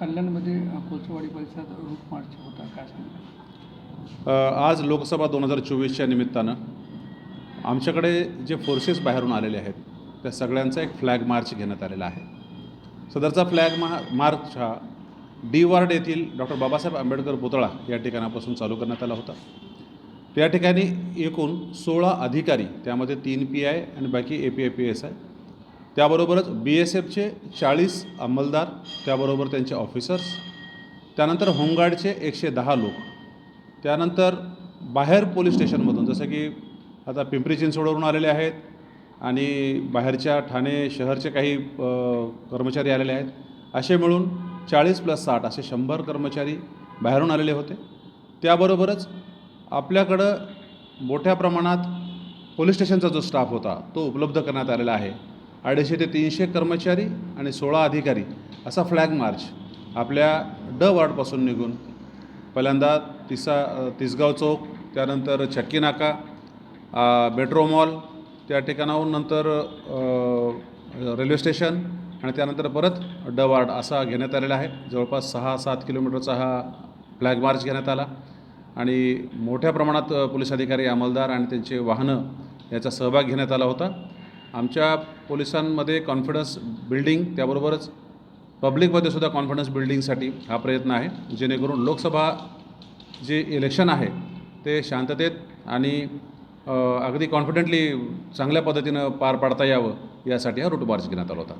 दत्तवाडी परिसरात route march होता काय सांगा आज लोकसभा दोन हजार चोवीसच्या निमित्तानं आमच्याकडे जे फोर्सेस बाहेरून आलेले आहेत त्या सगळ्यांचा एक फ्लॅग मार्च घेण्यात आलेला आहे. सदरचा फ्लॅग मा मार्च हा डी वार्ड येथील डॉक्टर बाबासाहेब आंबेडकर पुतळा या ठिकाणापासून चालू करण्यात आला होता. त्या ठिकाणी एकूण सोळा अधिकारी त्यामध्ये तीन पी आय आणि बाकी A P I P S I त्याबरोबरच बी एस एफचे चाळीस अंमलदार त्याबरोबर त्यांचे ऑफिसर्स त्यानंतर होमगार्डचे एकशे दहा लोक त्यानंतर बाहेर पोलीस स्टेशनमधून जसं की आता पिंपरी चिंचवडवरून आलेले आहेत आणि बाहेरच्या ठाणे शहरचे काही कर्मचारी आलेले आहेत असे मिळून चाळीस प्लस साठ असे शंभर कर्मचारी बाहेरून आलेले होते. त्याबरोबरच आपल्याकडं मोठ्या प्रमाणात पोलीस स्टेशनचा जो स्टाफ होता तो उपलब्ध करण्यात आलेला आहे. अडीचशे ते तीनशे कर्मचारी आणि सोळा अधिकारी असा फ्लॅग मार्च आपल्या ड वार्डपासून निघून. पहिल्यांदा तिसा तिसगाव चौक त्यानंतर चक्की नाका मेट्रो मॉल त्या ठिकाणाहून नंतर रेल्वे स्टेशन आणि त्यानंतर परत ड वार्ड असा घेण्यात आलेला आहे. जवळपास सहा सात किलोमीटरचा हा फ्लॅग मार्च घेण्यात आला. आणि मोठ्या प्रमाणात पोलीस अधिकारी अंमलदार आणि त्यांचे वाहनं याचा सहभाग घेण्यात आला होता. आमच्या पोलिसांमध्ये कॉन्फिडन्स बिल्डिंग त्याबरोबरच पब्लिकमध्ये सुद्धा कॉन्फिडन्स बिल्डिंगसाठी हा प्रयत्न आहे जेणेकरून लोकसभा जे इलेक्शन आहे ते शांततेत आणि अगदी कॉन्फिडेंटली चांगल्या पद्धतीनं पार पाडता यावं यासाठी हा रूट मार्च घेण्यात आला होता.